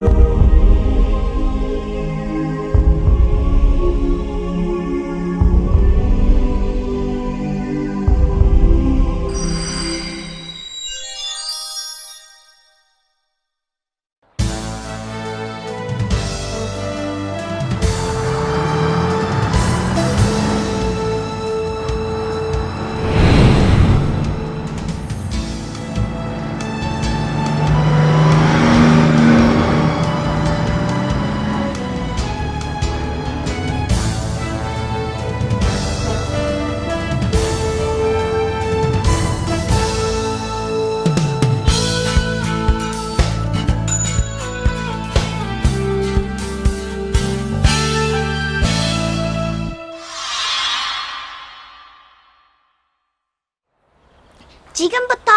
지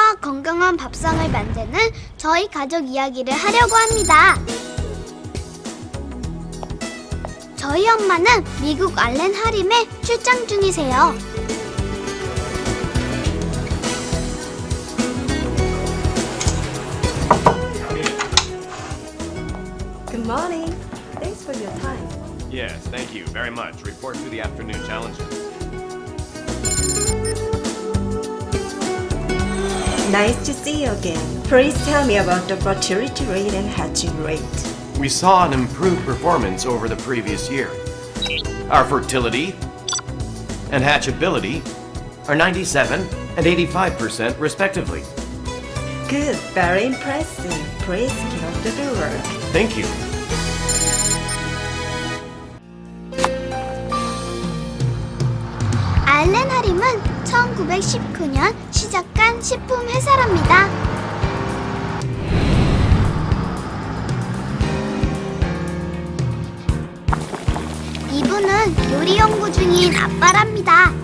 금부터 건강한 밥상을 만드는 저희 가족 이야기를 하려고 합니다. 저희 엄마는 미국 알렌 하림에 출장 중이세요. Good morning. Thanks for your time. Yes, thank you very much. Report through the afternoon challenges. Nice to see you again. Please tell me about the fertility rate and hatching rate. We saw an improved performance over the previous year. Our fertility and hatchability are 97 and 85% respectively. Good, very impressive. Please keep up the good work. Thank you. 1919년 시작한 식품 회사랍니다. 이분은 요리 연구 중인 아빠랍니다.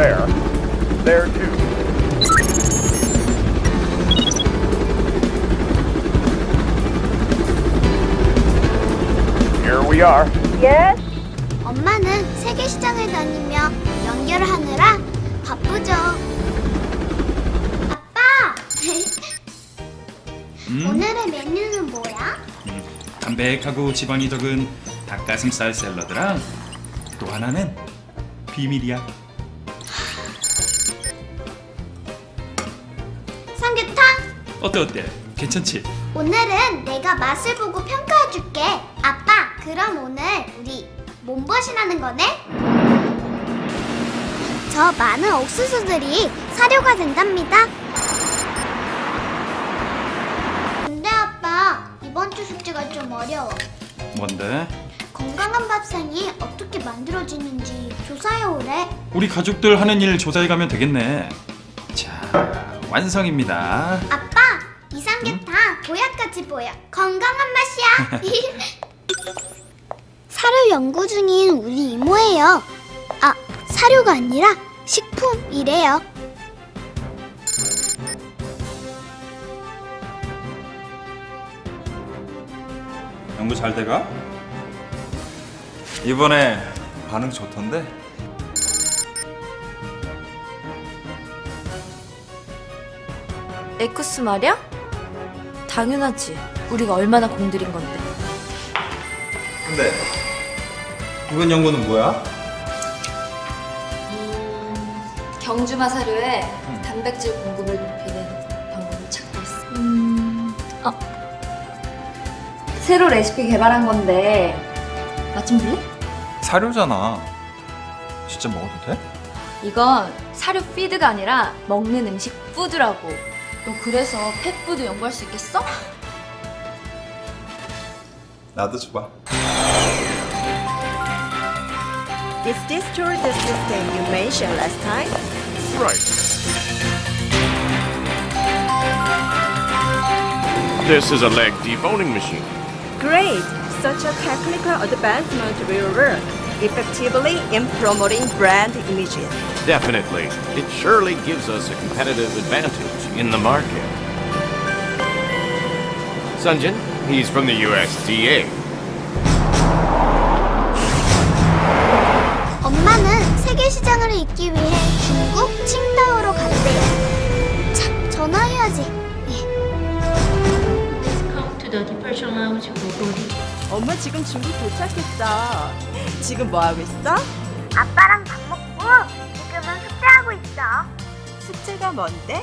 There. There too. Here we are. Yes? 엄마는 세계 시장을 다니며 연결을 하느라 바쁘죠. 아빠! 오늘의 메뉴는 뭐야? 담백하고 지방이 적은 닭가슴살 샐러드랑 또 하나는 비밀이야. 어때 어때? 괜찮지? 오늘은 내가 맛을 보고 평가해줄게. 아빠, 그럼 오늘 우리 몸보신하는 거네? 저 많은 옥수수들이 사료가 된답니다. 근데 아빠, 이번 주 숙제가 좀 어려워. 뭔데? 건강한 밥상이 어떻게 만들어지는지 조사해 오래. 우리 가족들 하는 일 조사해 가면 되겠네. 자, 완성입니다. 아빠, 보약까지 보여. 건강한 맛이야. 사료 연구 중인 우리 이모예요. 아, 사료가 아니라 식품이래요. 연구 잘 돼가? 이번에 반응 좋던데? 에쿠스 말이야? 당연하지. 우리가 얼마나 공들인 건데. 근데 이번 연구는 뭐야? 경주마 사료에 단백질 공급을 높이는 방법을 찾고 있어. 음, 어. 새로 레시피 개발한 건데 맛 좀 볼래? 사료잖아 진짜 먹어도 돼? 이건 사료 피드가 아니라 먹는 음식 푸드라고. 너 그래서 펫푸드 연구할 수 있겠어? 나도 줘봐 Is this tour the system you mentioned last time? Right. This is a leg deboning machine. great. Such a technical advancement will work effectively in promoting brand images. Definitely. It surely gives us a competitive advantage In the market. Sunjin, he's from the USDA. 엄마는 세계 시장을 잇기 위해 중국 칭다오로 갔대요. 참, 전화해야지. 예. Come to the departure lounge for boarding. 엄마 지금 중국 도착했어. 지금 뭐 하고 있어? 아빠랑 밥 먹고 지금은 숙제하고 있어. 숙제가 뭔데?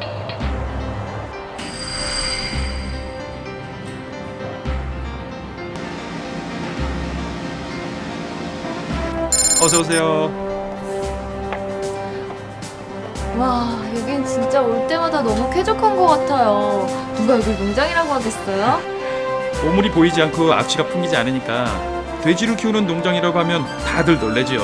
어서 오세요. 와, 여긴 진짜 올 때마다 너무 쾌적한 것 같아요. 누가 여길 농장이라고 하겠어요? 보물이 보이지 않고 악취가 풍기지 않으니까 돼지를 키우는 농장이라고 하면 다들 놀래죠.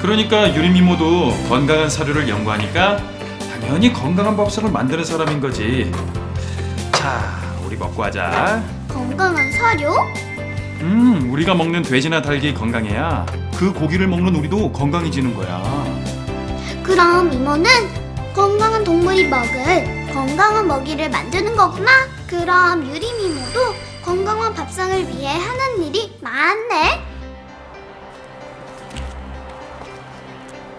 그러니까 유리미모도 건강한 사료를 연구하니까 당연히 건강한 밥상을 만드는 사람인 거지. 자, 우리 먹고 하자. 건강한 사료? 음, 우리가 먹는 돼지나 닭이 건강해야 그 고기를 먹는 우리도 건강해지는 거야. 그럼 이모는 건강한 동물이 먹을 건강한 먹이를 만드는 거구나. 그럼 유리미모도 건강한 밥상을 위해 하는 일이 많네.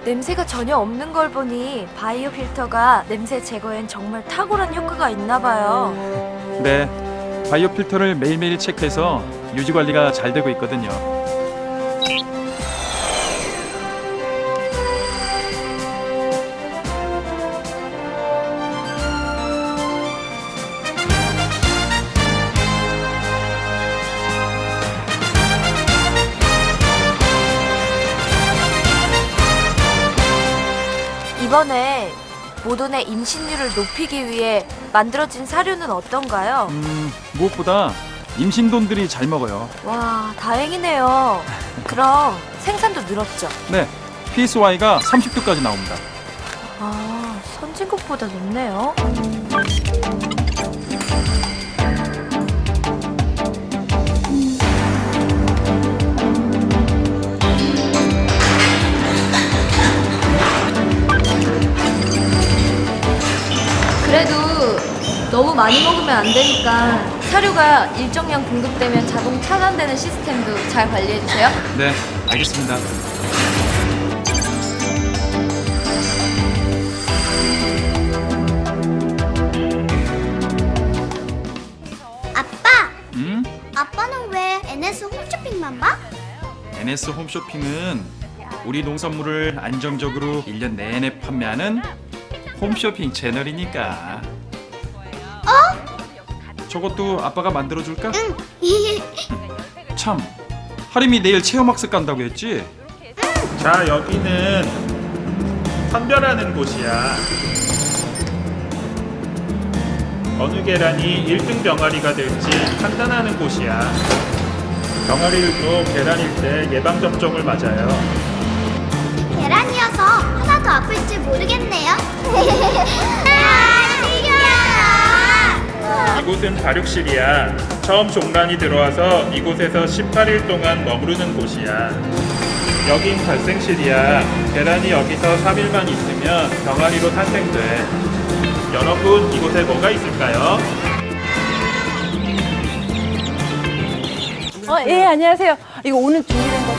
냄새가 전혀 없는 걸 보니 바이오 필터가 냄새 제거엔 정말 탁월한 효과가 있나 봐요. 네, 바이오 필터를 매일매일 체크해서 유지 관리가 잘 되고 있거든요. 모돈의 임신율을 높이기 위해 만들어진 사료는 어떤가요? 음, 무엇보다 임신돈들이 잘 먹어요. 와, 다행이네요. 그럼 생산도 늘었죠? 네, PSY가 30도까지 나옵니다. 아, 선진국보다 높네요. 많이 먹으면 안 되니까 사료가 일정량 공급되면 자동 차단되는 시스템도 잘 관리해 주세요. 네, 알겠습니다. 아빠, 음, 아빠는 왜 NS 홈쇼핑만 봐? NS 홈쇼핑은 우리 농산물을 안정적으로 1년 내내 판매하는 홈쇼핑 채널이니까. 어? 저것도 아빠가 만들어 줄까? 응. 참, 하림이 내일 체험학습 간다고 했지? 자, 여기는 선별하는 곳이야. 어느 계란이 1등 병아리가 될지 판단하는 곳이야. 병아리들도 계란일 때 예방접종을 맞아요. 계란이어서 하나도 아플지 모르겠네요. 이곳은 발육실이야. 처음 종란이 들어와서 이곳에서 18일 동안 머무르는 곳이야. 여긴 발생실이야. 계란이 여기서 3일만 있으면 병아리로 탄생돼. 여러분, 이곳에 뭐가 있을까요? 어, 예, 안녕하세요. 이거 오늘 준비된 거.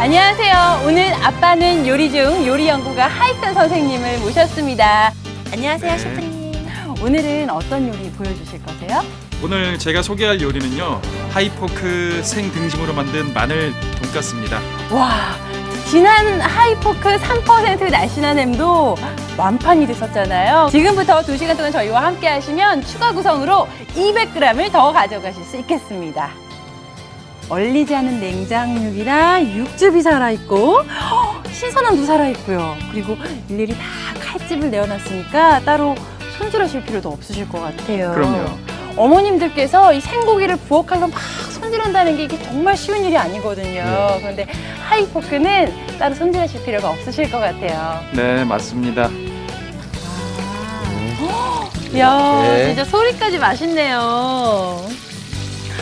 안녕하세요. 오늘 아빠는 요리 중 요리 연구가 하이튼 선생님을 모셨습니다. 안녕하세요, 셰프님. 오늘은 어떤 요리 보여주실 거세요? 오늘 제가 소개할 요리는요 하이포크 생등심으로 만든 마늘 돈가스입니다 와, 지난 하이포크 3% 날씬한 햄도 완판이 됐었잖아요. 지금부터 2시간 동안 저희와 함께 하시면 추가 구성으로 200g을 더 가져가실 수 있겠습니다. 얼리지 않은 냉장육이랑 육즙이 살아있고 헉, 신선함도 살아있고요. 그리고 일일이 다 칼집을 내어놨으니까 따로 손질하실 필요도 없으실 것 같아요. 그럼요. 어머님들께서 이 생고기를 부엌칼로 막 손질한다는 게 이게 정말 쉬운 일이 아니거든요. 그런데 하이포크는 따로 손질하실 필요가 없으실 것 같아요. 네, 맞습니다. 이야, 진짜 소리까지 맛있네요.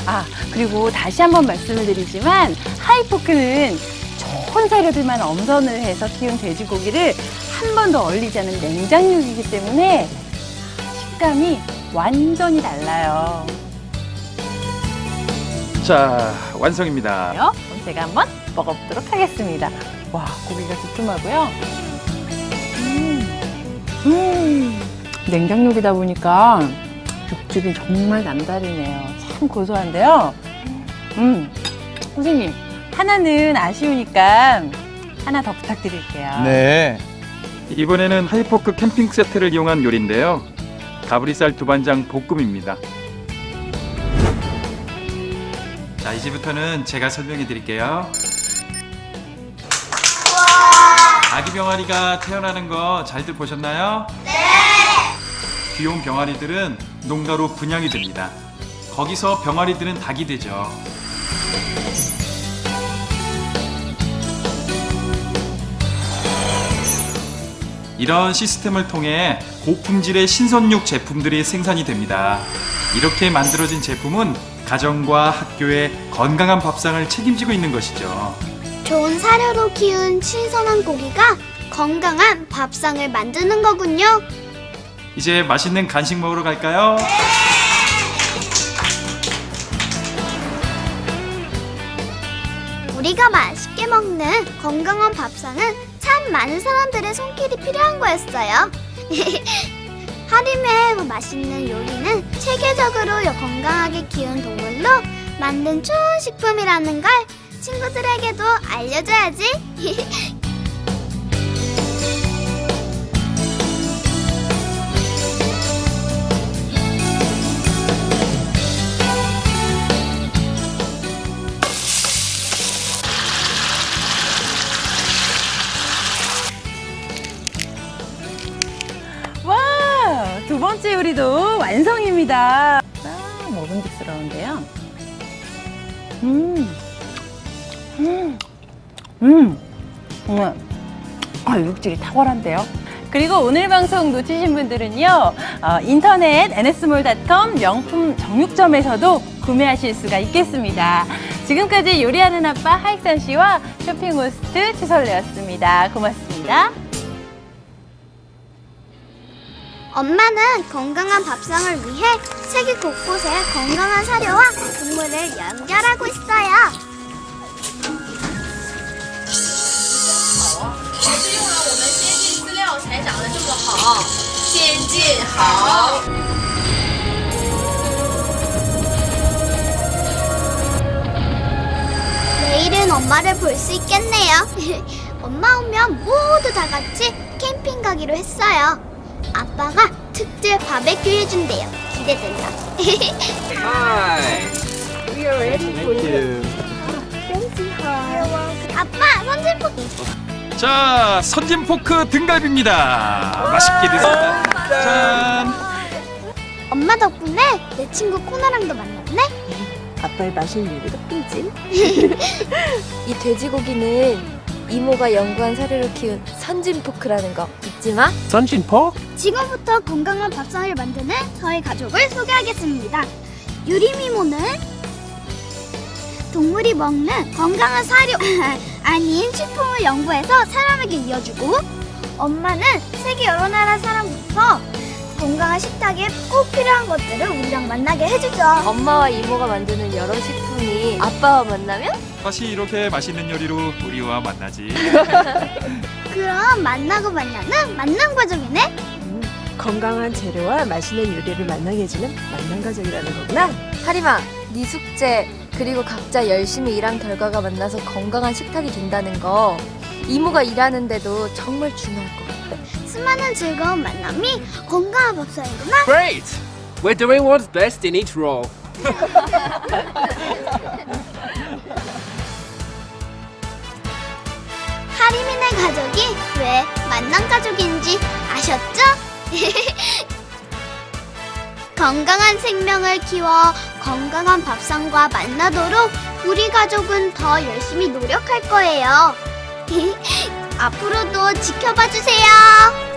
아, 그리고 다시 한번 말씀을 드리지만, 하이포크는 좋은 사료들만 엄선을 해서 키운 돼지고기를 한 번도 얼리지 않은 냉장육이기 때문에 식감이 완전히 달라요. 자, 완성입니다. 그럼 제가 한번 먹어보도록 하겠습니다. 와, 고기가 두툼하고요. 음, 음, 냉장육이다 보니까 육즙이 정말 남다르네요. 참 고소한데요. 음, 선생님, 하나는 아쉬우니까 하나 더 부탁드릴게요. 네. 이번에는 하이포크 캠핑 세트를 이용한 요리인데요. 가브리살 두반장 볶음입니다. 자, 이제부터는 제가 설명해 드릴게요. 아기 병아리가 태어나는 거 잘들 보셨나요? 네! 귀여운 병아리들은 농가로 분양이 됩니다. 거기서 병아리들은 닭이 되죠. 이런 시스템을 통해 고품질의 신선육 제품들이 생산이 됩니다. 이렇게 만들어진 제품은 가정과 학교의 건강한 밥상을 책임지고 있는 것이죠. 좋은 사료로 키운 신선한 고기가 건강한 밥상을 만드는 거군요. 이제 맛있는 간식 먹으러 갈까요? 우리가 맛있게 먹는 건강한 밥상은 참 많은 사람들의 손길이 필요한 거였어요. 하림의 맛있는 요리는 체계적으로 건강하게 키운 동물로 만든 좋은 식품이라는 걸 친구들에게도 알려줘야지. 완성입니다. 아, 먹음직스러운데요. 음, 음, 음, 정말 아, 육질이 탁월한데요. 그리고 오늘 방송 놓치신 분들은요, 어, 인터넷 nsmall.com 명품 정육점에서도 구매하실 수가 있겠습니다. 지금까지 요리하는 아빠 하익산 씨와 쇼핑 호스트 추설레였습니다. 고맙습니다. 엄마는 건강한 밥상을 위해 세계 곳곳에 건강한 사료와 동물을 연결하고 있어요. 내일은 엄마를 볼 수 있겠네요. 엄마 오면 모두 다 같이 캠핑 가기로 했어요. 아빠가 특제 바베큐 해준대요. 기대된다. 아빠 선진포 자, 선진 포크 등갈비입니다. 맛있게 드세요. 짠! 엄마 덕분에 내 친구 코나랑도 만났네. 아빠의 맛있는 요리가 삐지. 이 돼지고기는 이모가 연구한 사료로 키운 선진 포크라는 거 잊지 마. 지금부터 건강한 밥상을 만드는 저희 가족을 소개하겠습니다. 유리미모는 동물이 먹는 건강한 사료 아닌 식품을 연구해서 사람에게 이어주고 엄마는 세계 여러 나라 사람부터 건강한 식탁에 꼭 필요한 것들을 우리랑 만나게 해주죠. 엄마와 이모가 만드는 여러 식품이 아빠와 만나면 다시 이렇게 맛있는 요리로 우리와 만나지. 그럼 만나고 만나는 만남 과정이네. 건강한 재료와 맛있는 요리를 만나게 해주는 만남 가족이라는 거구나. 하리마, 네 숙제 그리고 각자 열심히 일한 결과가 만나서 건강한 식탁이 된다는 거 이모가 일하는데도 정말 중요할 것 같아. 수많은 즐거운 만남이 건강한 밥상이구나. Great! We're doing what's best in each role. 아셨죠? 건강한 생명을 키워 건강한 밥상과 만나도록 우리 가족은 더 열심히 노력할 거예요. 앞으로도 지켜봐 주세요.